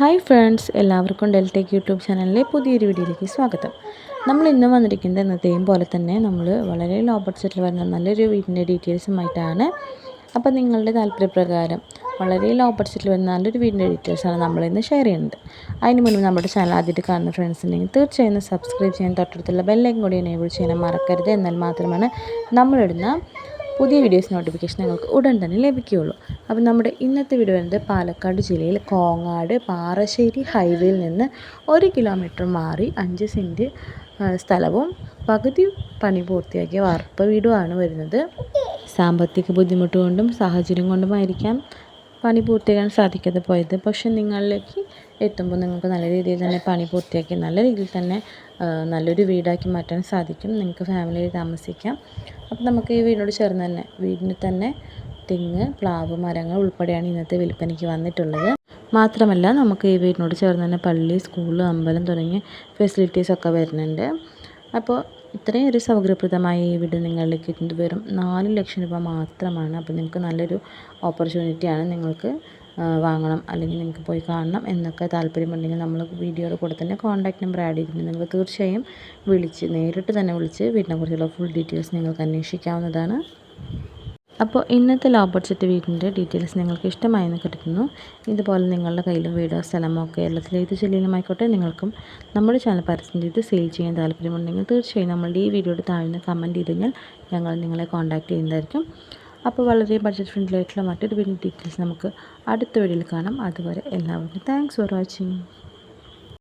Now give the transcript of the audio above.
Hi friends എല്ലാവർക്കും ഡെൽറ്റേക്ക് YouTube ചാനലിലെ പുതിയൊരു വീഡിയോയിലേക്ക് സ്വാഗതം. നമ്മൾ ഇന്ന് വന്നിരിക്കുന്നത് എന്നത്തെയും പോലെ തന്നെ നമ്മൾ വളരെ ലോ ബഡ്ജറ്റിൽ വരുന്ന നല്ലൊരു വീടിന്റെ ഡീറ്റെയിൽസുമായിട്ടാണ്. അപ്പോൾ നിങ്ങളുടെ താല്പര്യപ്രകാരം വളരെ ലോ ബഡ്ജറ്റിൽ വരുന്ന നല്ലൊരു വീടിന്റെ ഡീറ്റെയിൽസാണ് നമ്മളിന്ന് ഷെയർ ചെയ്യുന്നത്. അതിന് മുൻപ് നമ്മുടെ ചാനൽ ആദ്യമായിട്ട് കാണുന്ന ഫ്രണ്ട്സ് ഉണ്ടെങ്കിൽ തീർച്ചയായും സബ്സ്ക്രൈബ് ചെയ്യാൻ തൊട്ടടുത്തുള്ള ബെല്ലൈക്കും കൂടി എനേബിൾ ചെയ്യാൻ മറക്കരുത്. എന്നാൽ മാത്രമാണ് നമ്മളിടുന്ന പുതിയ വീഡിയോസ് നോട്ടിഫിക്കേഷൻ നിങ്ങൾക്ക് ഉടൻ തന്നെ ലഭിക്കുകയുള്ളൂ. അപ്പോൾ നമ്മുടെ ഇന്നത്തെ വീഡിയോ എന്നത് പാലക്കാട് ജില്ലയിൽ കോങ്ങാട് പാറശ്ശേരി ഹൈവേയിൽ നിന്ന് ഒരു കിലോമീറ്റർ മാറി അഞ്ച് സെന്റ് സ്ഥലവും പകുതി പണി പൂർത്തിയാക്കിയ വാർപ്പ് വീടുമാണ് വരുന്നത്. സാമ്പത്തിക ബുദ്ധിമുട്ട് കൊണ്ടും സാഹചര്യം കൊണ്ടുമായിരിക്കാം. പണി പൂർത്തിയാക്കാൻ സാധിക്കാതെ പോയത്. പക്ഷെ നിങ്ങളിലേക്ക് എത്തുമ്പോൾ നിങ്ങൾക്ക് നല്ല രീതിയിൽ തന്നെ പണി പൂർത്തിയാക്കി നല്ല രീതിയിൽ തന്നെ നല്ലൊരു വീടാക്കി മാറ്റാൻ സാധിക്കും. നിങ്ങൾക്ക് ഫാമിലിയിൽ താമസിക്കാം. അപ്പോൾ നമുക്ക് ഈ വീടിനോട് ചേർന്ന് തന്നെ വീടിന് തന്നെ തെങ്ങ് പ്ലാവ് മരങ്ങൾ ഉൾപ്പെടെയാണ് ഇന്നത്തെ വിൽപ്പനയ്ക്ക് വന്നിട്ടുള്ളത്. മാത്രമല്ല നമുക്ക് ഈ വീടിനോട് ചേർന്ന് തന്നെ പള്ളി സ്കൂൾ അമ്പലം തുടങ്ങിയ ഫെസിലിറ്റീസൊക്കെ വരുന്നുണ്ട്. അപ്പോൾ ഇത്രയും ഒരു സൗകര്യപ്രദമായ ഈ വീട് നിങ്ങളിലേക്ക് എത്തുന്നത് വെറും നാല് ലക്ഷം രൂപ മാത്രമാണ്. അപ്പോൾ നിങ്ങൾക്ക് നല്ലൊരു ഓപ്പർച്യൂണിറ്റിയാണ് നിങ്ങൾക്ക് വാങ്ങണം അല്ലെങ്കിൽ നിങ്ങൾക്ക് പോയി കാണണം എന്നൊക്കെ താല്പര്യമുണ്ടെങ്കിൽ നമ്മൾ വീഡിയോയുടെ കൂടെ തന്നെ കോൺടാക്റ്റ് നമ്പർ ആഡ് ചെയ്തിട്ടുണ്ട്. നിങ്ങൾക്ക് തീർച്ചയായും വിളിച്ച് നേരിട്ട് തന്നെ വിളിച്ച് വീടിനെക്കുറിച്ചുള്ള ഫുൾ ഡീറ്റെയിൽസ് നിങ്ങൾക്ക് അന്വേഷിക്കാവുന്നതാണ്. അപ്പോൾ ഇന്നത്തെ ലോ ബഡ്ജറ്റ് വീടിന്റെ ഡീറ്റെയിൽസ് നിങ്ങൾക്ക് ഇഷ്ടമായെന്ന് കരുതുന്നു. ഇതുപോലെ നിങ്ങളുടെ കയ്യിലും വീടോ സ്ഥലമോ കേരളത്തിലെ ഏത് ജില്ലയിലുമായിക്കോട്ടെ നിങ്ങൾക്കും നമ്മുടെ ചാനൽ പരസ്യം ചെയ്ത് സെയിൽ ചെയ്യാൻ താല്പര്യമുണ്ടെങ്കിൽ തീർച്ചയായും നമ്മളുടെ ഈ വീഡിയോയുടെ താഴ്ന്ന് കമന്റ് ചെയ്ത് കഴിഞ്ഞാൽ ഞങ്ങൾ നിങ്ങളെ കോൺടാക്റ്റ് ചെയ്യുന്നതായിരിക്കും. അപ്പോൾ വളരെ ബഡ്ജറ്റ് ഫ്രണ്ട്ലി ആയിട്ടുള്ള മറ്റൊരു വീടിന്റെ ഡീറ്റെയിൽസ് നമുക്ക് അടുത്ത വീഡിയോയിൽ കാണാം. അതുവരെ എല്ലാവർക്കും താങ്ക്സ് ഫോർ വാച്ചിങ്